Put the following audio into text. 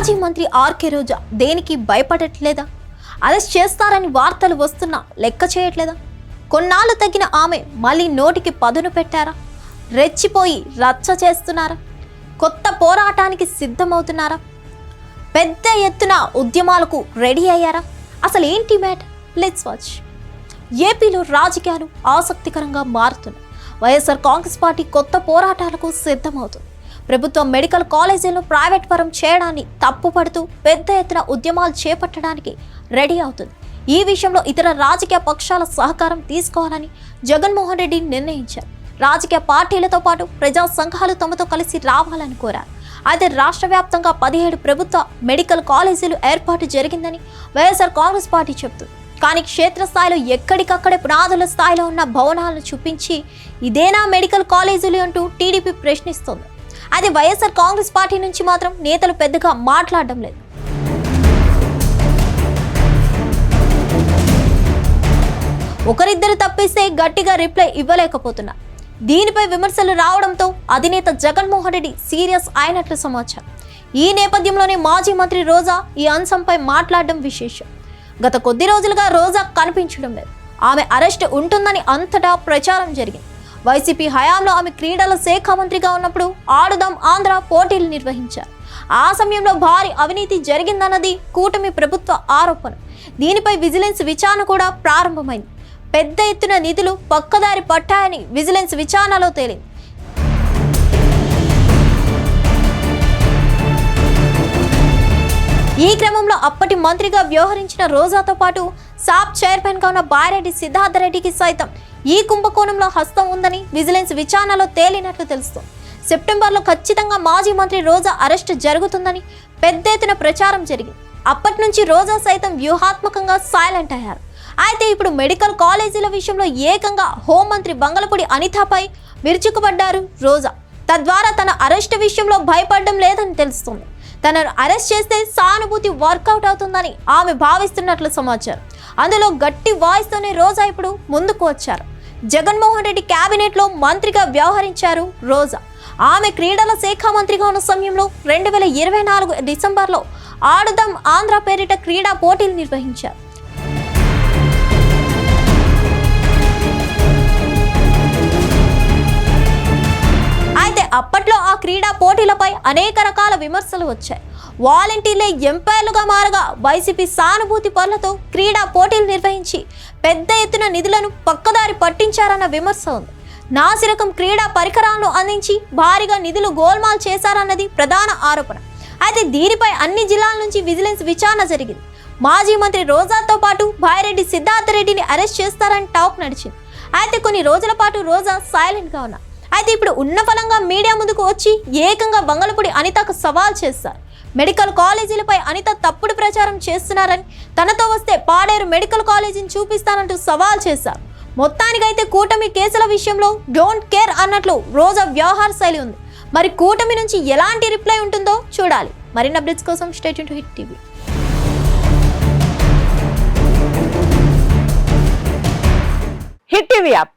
మాజీ మంత్రి ఆర్కే రోజా దేనికి భయపడట్లేదా? అరెస్ట్ చేస్తారని వార్తలు వస్తున్నా లెక్క చేయట్లేదా? కొన్నాళ్ళు తగిన ఆమె మళ్ళీ నోటికి పదును పెట్టారా? రెచ్చిపోయి రచ్చ చేస్తున్నారా? కొత్త పోరాటానికి సిద్ధమవుతున్నారా? పెద్ద ఎత్తున ఉద్యమాలకు రెడీ అయ్యారా? అసలు ఏంటి మ్యాట్ లెట్స్ వాచ్ ఏపీలో రాజకీయాలు ఆసక్తికరంగా మారుతున్నాయి. వైఎస్ఆర్ కాంగ్రెస్ పార్టీ కొత్త పోరాటాలకు సిద్ధమవుతుంది. ప్రభుత్వం మెడికల్ కాలేజీలను ప్రైవేట్ పరం చేయడాన్ని తప్పుపడుతూ పెద్ద ఎత్తున ఉద్యమాలు చేపట్టడానికి రెడీ అవుతుంది. ఈ విషయంలో ఇతర రాజకీయ పక్షాల సహకారం తీసుకోవాలని జగన్మోహన్ రెడ్డి నిర్ణయించారు. రాజకీయ పార్టీలతో పాటు ప్రజా సంఘాలు తమతో కలిసి రావాలని కోరారు. అయితే రాష్ట్ర వ్యాప్తంగా పదిహేడు ప్రభుత్వ మెడికల్ కాలేజీలు ఏర్పాటు జరిగిందని వైఎస్ఆర్ కాంగ్రెస్ పార్టీ చెబుతుంది. కానీ క్షేత్రస్థాయిలో ఎక్కడికక్కడే పునాదుల స్థాయిలో ఉన్న భవనాలను చూపించి ఇదేనా మెడికల్ కాలేజీలు అంటూ టీడీపీ ప్రశ్నిస్తోంది. అది వైఎస్ఆర్ కాంగ్రెస్ పార్టీ నుంచి మాత్రం నేతలు పెద్దగా మాట్లాడడం లేదు. ఒకరిద్దరు తప్పిస్తే గట్టిగా రిప్లై ఇవ్వలేకపోతున్నా. దీనిపై విమర్శలు రావడంతో అధినేత జగన్మోహన్ రెడ్డి సీరియస్ అయినట్లు సమాచారం. ఈ నేపథ్యంలోనే మాజీ మంత్రి రోజా ఈ అంశంపై మాట్లాడడం విశేషం. గత కొద్ది రోజులుగా రోజా కనిపించడం లేదు. ఆమె అరెస్ట్ ఉంటుందని అంతటా ప్రచారం జరిగింది. వైసీపీ హయాంలో ఆమె క్రీడల శాఖ మంత్రిగా ఉన్నప్పుడు ఆడుదాం ఆంధ్ర పోటీలు నిర్వహించారు. ఆ సమయంలో భారీ అవినీతి జరిగిందన్నది కూటమి ప్రభుత్వ ఆరోపణ. దీనిపై విజిలెన్స్ విచారణ కూడా ప్రారంభమైంది. పెద్ద ఎత్తున నిధులు పక్కదారి పట్టాయని విజిలెన్స్ విచారణలో తేలింది. ఈ క్రమంలో అప్పటి మంత్రిగా వ్యవహరించిన రోజాతో పాటు సాప్ చైర్మన్గా ఉన్న బారెడ్డి సిద్ధార్థ రెడ్డికి సైతం ఈ కుంభకోణంలో హస్తం ఉందని విజిలెన్స్ విచారణలో తేలినట్లు తెలుస్తోంది. సెప్టెంబర్లో ఖచ్చితంగా మాజీ మంత్రి రోజా అరెస్ట్ జరుగుతుందని పెద్ద ఎత్తున ప్రచారం జరిగింది. అప్పటి నుంచి రోజా సైతం వ్యూహాత్మకంగా సైలెంట్ అయ్యారు. అయితే ఇప్పుడు మెడికల్ కాలేజీల విషయంలో ఏకంగా హోంమంత్రి బంగళపూడి అనితపై విరుచుకుపడ్డారు రోజా. తద్వారా తన అరెస్ట్ విషయంలో భయపడడం లేదని తెలుస్తుంది. తనను అరెస్ట్ చేస్తే సానుభూతి వర్కౌట్ అవుతుందని ఆమె భావిస్తున్నట్లు సమాచారం. అందులో గట్టి వాయిస్తోనే రోజా ఇప్పుడు ముందుకు వచ్చారు. జగన్మోహన్ రెడ్డి క్యాబినెట్లో మంత్రిగా వ్యవహరించారు రోజా. ఆమె క్రీడల శాఖ మంత్రిగా ఉన్న సమయంలో రెండు వేల ఇరవై నాలుగు డిసెంబర్లో ఆడుదాం ఆంధ్ర పేరిట క్రీడా పోటీలు నిర్వహించారు. అయితే అప్పట్లో ఆ క్రీడా పోటీలపై అనేక రకాల విమర్శలు వచ్చాయి. వాలంటీర్లే ఎంపైర్లుగా మారగా వైసీపీ సానుభూతి పనులతో క్రీడా పోటీలు నిర్వహించి పెద్ద ఎత్తున నిధులను పక్కదారి పట్టించారన్న విమర్శ ఉంది. నాసిరకం క్రీడా పరికరాలను అందించి భారీగా నిధులు గోల్మాల్ చేశారన్నది ప్రధాన ఆరోపణ. అయితే దీనిపై అన్ని జిల్లాల నుంచి విజిలెన్స్ విచారణ జరిగింది. మాజీ మంత్రి రోజాతో పాటు భాయిరెడ్డి సిద్ధార్థ రెడ్డిని అరెస్ట్ చేస్తారని టాక్ నడిచింది. అయితే కొన్ని రోజుల పాటు రోజా సైలెంట్గా ఉన్నారు అయితే ఇప్పుడు ఉన్న ఫలంగా మీడియా ముందుకు వచ్చి ఏకంగా బంగళపూడి అనితకు సవాల్ చేస్తారు మెడికల్ కాలేజీలపై అనిత తప్పుడు ప్రచారం చేస్తున్నారని తనతో వస్తే పాడేరు మెడికల్ కాలేజీని చూపిస్తానంటూ సవాల్ చేశారు. మొత్తానికైతే కూటమి కేసుల విషయంలో డోంట్ కేర్ అన్నట్లు రోజా వ్యవహార శైలి ఉంది. మరి కూటమి నుంచి ఎలాంటి రిప్లై ఉంటుందో చూడాలి. మరిన్ని అప్డేట్స్ కోసం state to Hit TV. Hit TV app.